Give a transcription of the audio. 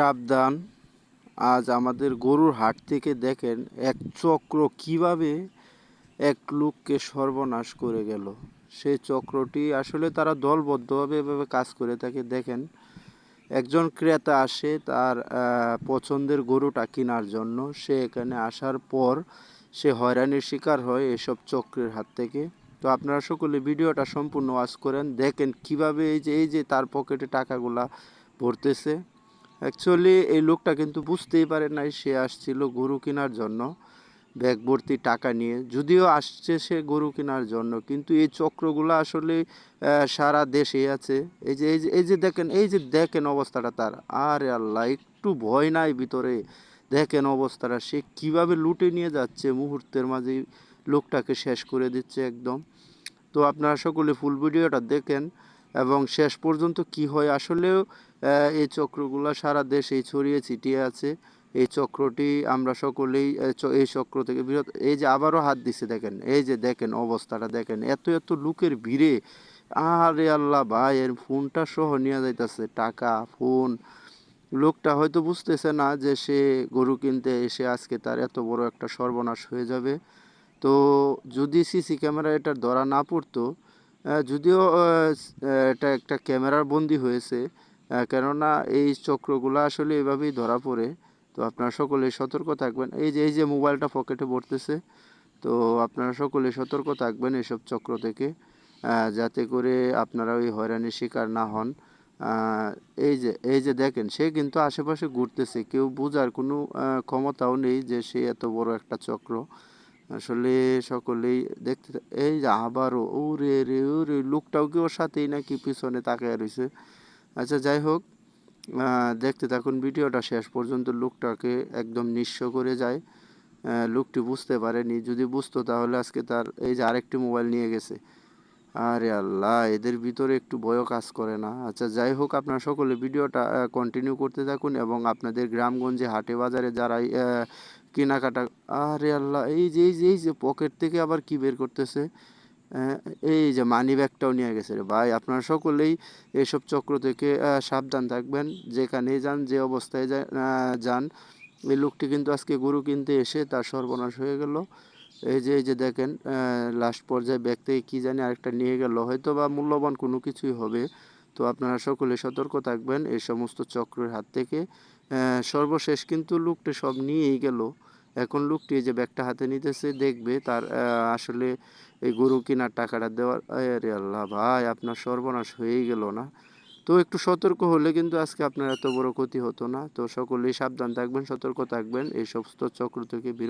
সাবধান। আজ আমাদের গরুর হাট থেকে দেখেন এক চক্র কীভাবে এক লোককে সর্বনাশ করে গেল। সেই চক্রটি আসলে তারা দলবদ্ধভাবে এভাবে কাজ করে থাকে। দেখেন, একজন ক্রেতা আসে তার পছন্দের গরুটা কেনার জন্য। সে এখানে আসার পর সে হয়রানির শিকার হয় এসব চক্রের হাত থেকে। তো আপনারা সকলে ভিডিওটা সম্পূর্ণ ওয়াচ করেন, দেখেন কীভাবে এই যে এই যে তার পকেটে টাকাগুলা ভরতেছে। অ্যাকচুয়ালি এই লোকটা কিন্তু বুঝতেই পারে নাই সে আসছিল গরু কেনার জন্য, ব্যাগ ভর্তি টাকা নিয়ে। যদিও আসছে সে গরু কেনার জন্য, কিন্তু এই চক্রগুলো আসলে সারা দেশে আছে। এই যে এই যে এই যে দেখেন, এই যে দেখেন অবস্থাটা তার। আরে আল্লাহ, একটু ভয় নাই ভিতরে। দেখেন অবস্থাটা, সে কীভাবে লুটে নিয়ে যাচ্ছে মুহূর্তের মাঝেই। লোকটাকে শেষ করে দিচ্ছে একদম। তো আপনারা সকলে ফুল ভিডিওটা দেখেন। এবং শেষ পর্যন্ত কি হয় আসলেও এই চক্রগুলো সারা দেশেই ছড়িয়ে ছিটিয়ে আছে। এই চক্রটি আমরা সকলেই এই চক্র থেকে বিরত, এই যে আবারও হাত দিছে দেখেন, এই যে দেখেন অবস্থাটা দেখেন, এত এত লোকের ভিড়ে আরে আল্লাহ ভাই, এর ফোনটা সহ নিয়ে যাইতাছে, টাকা, ফোন। লোকটা হয়তো বুঝতেছে না যে সে গরু কিনতে এসে আজকে তার এত বড় একটা সর্বনাশ হয়ে যাবে। তো যদি সিসি ক্যামেরা এটার ধরা না পড়তো যদিও এটা একটা ক্যামেরার বন্দি হয়েছে কেননা এই চক্রগুলো আসলে এভাবেই ধরা পড়ে। তো আপনারা সকলে সতর্ক থাকবেন। এই যে এই যে মোবাইলটা পকেটে পড়তেছে তো আপনারা সকলে সতর্ক থাকবেন এসব চক্র থেকে যাতে করে আপনারা ওই হয়রানির শিকার না হন। এই যে এই যে দেখেন, সে কিন্তু আশেপাশে ঘুরতেছে, কেউ বোঝার কোনো ক্ষমতাও নেই যে সে এত বড় একটা চক্র। আসলে সকলেই দেখতে এই যে আবারও ওরে রে ওরে লোকটাও কি ওর সাথেই নাকি পিছনে তাকায় রয়েছে আচ্ছা যাই হোক দেখতে থাকুন, ভিডিওটা শেষ পর্যন্ত লোকটাকে একদম নিঃস্ব করে যায়। লোকটি বুঝতে পারেনি, যদি বুঝতো তাহলে আজকে তার এই যে আরেকটি মোবাইল নিয়ে গেছে। আরে আল্লাহ, এদের ভিতরে একটু ভয়ও কাজ করে না। আচ্ছা যাই হোক আপনারা সকলে ভিডিওটা কন্টিনিউ করতে থাকুন এবং আপনাদের গ্রামগঞ্জে হাটে বাজারে যারা কেনাকাটা, আরে আল্লাহ, এই যে এই যে এই যে পকেট থেকে আবার কি বের করতেছে? এই যে মানি ব্যাগটাও নিয়ে গেছে রে ভাই। আপনারা সকলেই এসব চক্র থেকে সাবধান থাকবেন। যেখানেই যান, যে অবস্থায় যান, এই লোকটি কিন্তু আজকে গরু কিনতে এসে তার সর্বনাশ হয়ে গেল। এই যে এই যে দেখেন লাস্ট পর্যায়ে ব্যাগ থেকে কী জানি আরেকটা নিয়ে গেল হয়তো বা মূল্যবান কোনো কিছুই হবে। তো আপনারা সকলে সতর্ক থাকবেন, এই সমস্ত চক্রের হাত থেকে। সর্বশেষ কিন্তু লোকটি সব নিয়েই গেল। এখন লোকটি এই যে ব্যাগটা হাতে নিতেছে, দেখবে তার আসলে এই গরু কেনার টাকাটা দেওয়ার, আরে আল্লাহ ভাই, আপনার সর্বনাশ হয়েই গেল না। তো একটু সতর্ক হলে কিন্তু আজকে আপনার এত বড় ক্ষতি হতো না। তো সকলেই সাবধান থাকবেন, সতর্ক থাকবেন, এই সমস্ত চক্র থেকে বিরত